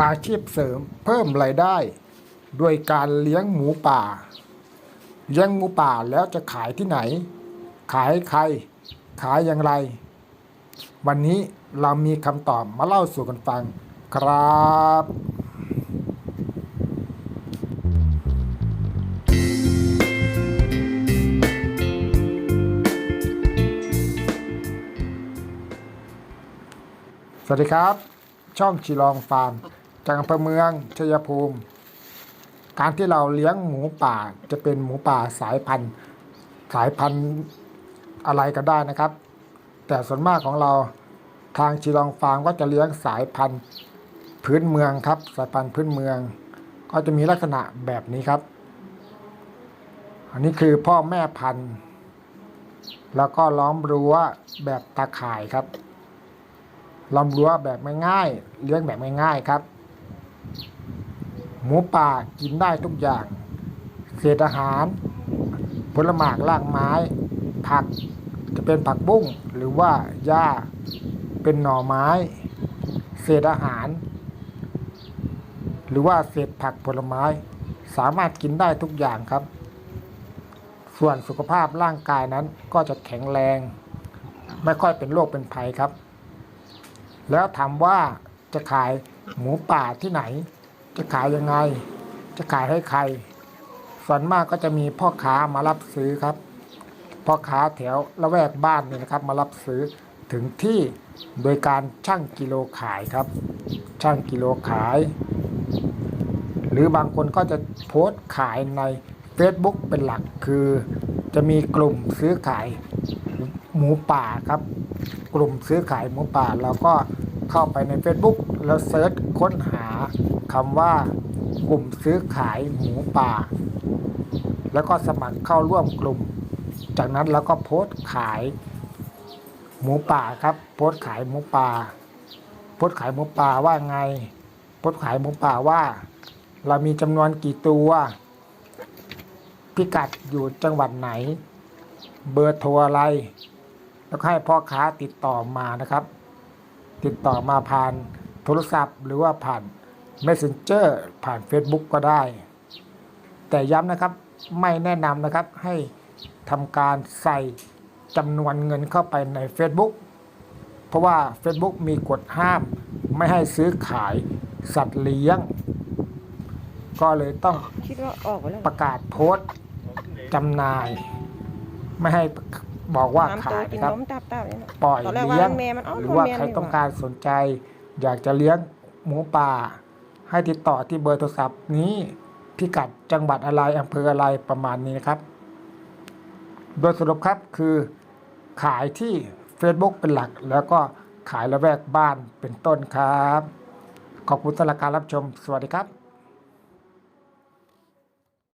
อาชีพเสริมเพิ่มรายได้ ด้วยการเลี้ยงหมูป่า เลี้ยงหมูป่าแล้วจะขายที่ไหน ขายใใคร ขายอย่างไร วันนี้เรามีคำตอบมาเล่าสู่กันฟังครับสวัสดีครับ ช่องชีลองฟาร์มจากอำเภอเมืองชัยภูมิ การที่เราเลี้ยงหมูป่าจะเป็นหมูป่าสายพันธุ์ สายพันธุ์อะไรก็ได้นะครับ แต่ส่วนมากของเราทางชีลองฟาร์มก็จะเลี้ยงสายพันธุ์พื้นเมืองครับ สายพันธุ์พื้นเมือง ก็จะมีลักษณะแบบนี้ครับ อันนี้คือพ่อแม่พันธุ์ แล้วก็ล้อมรั้วแบบตาข่ายครับ ล้อมรั้วแบบง่ายๆเลี้ยงแบบง่ายๆครับ หมูป่ากินได้ทุกอย่าง เศษอาหาร ผลหมากรากไม้ ผักจะเป็นผักบุ้งหรือว่าหญ้าเป็นหน่อไม้ เศษอาหาร หรือว่าเศษผักผลไม้ สามารถกินได้ทุกอย่างครับ ส่วนสุขภาพร่างกายนั้นก็จะแข็งแรง ไม่ค่อยเป็นโรคเป็นภัยครับ แล้วถามว่าจะขายหมูป่าที่ไหน จะขายยังไง จะขายให้ใคร ส่วนมากก็จะมีพ่อค้ามารับซื้อครับ พ่อค้าแถวละแวกบ้านนี่นะครับ มารับซื้อถึงที่โดยการชั่งกิโลขายครับ ชั่งกิโลขาย หรือบางคนก็จะโพสต์ขายใน Facebook เป็นหลักคือ จะมีกลุ่มซื้อขายหมูป่าครับ กลุ่มซื้อขายหมูป่าเราก็เข้าไปใน Facebook แล้วเซิร์ชค้นหาคำว่ากลุ่มซื้อขายหมูป่า แล้วก็สมัครเข้าร่วมกลุ่ม จากนั้นเราก็โพสต์ขายหมูป่าครับ โพสต์ขายหมูป่า โพสต์ขายหมูป่าว่าไง โพสต์ขายหมูป่าว่า เรามีจำนวนกี่ตัว พิกัดอยู่จังหวัดไหน เบอร์โทรอะไร แล้วก็ให้พ่อค้าติดต่อมานะครับ ติดต่อมาผ่านโทรศัพท์ หรือว่าผ่าน Messenger ผ่าน Facebook ก็ได้ แต่ย้ำนะครับไม่แนะนำนะครับให้ทำการใส่จำนวนเงินเข้าไปใน Facebook เพราะว่า Facebook มีกฎห้าม ไม่ให้ซื้อขายสัตว์เลี้ยง ก็เลยต้องคิดว่าออกไปแล้วประกาศโพสต์จำหน่าย ไม่ให้ บอกว่าน้ำขาตัวยกินนะครับนมตับตับเนี่ยนะปล่อยตอนแรกเลี้ยงว่าแม่มันอ้อหรือว่าแม่ใครนี่ต้องว่ะการสนใจ อยากจะเลี้ยงหมูป่า ให้ติดต่อที่เบอร์โทรศัพท์นี้พิกัดจังหวัดอะไรอำเภออะไรประมาณนี้นะครับ โดยสรุปครับคือขายที่ Facebook เป็นหลัก แล้วก็ขายละแวกบ้านเป็นต้นครับ ขอบคุณสำหรับการรับชม สวัสดีครับ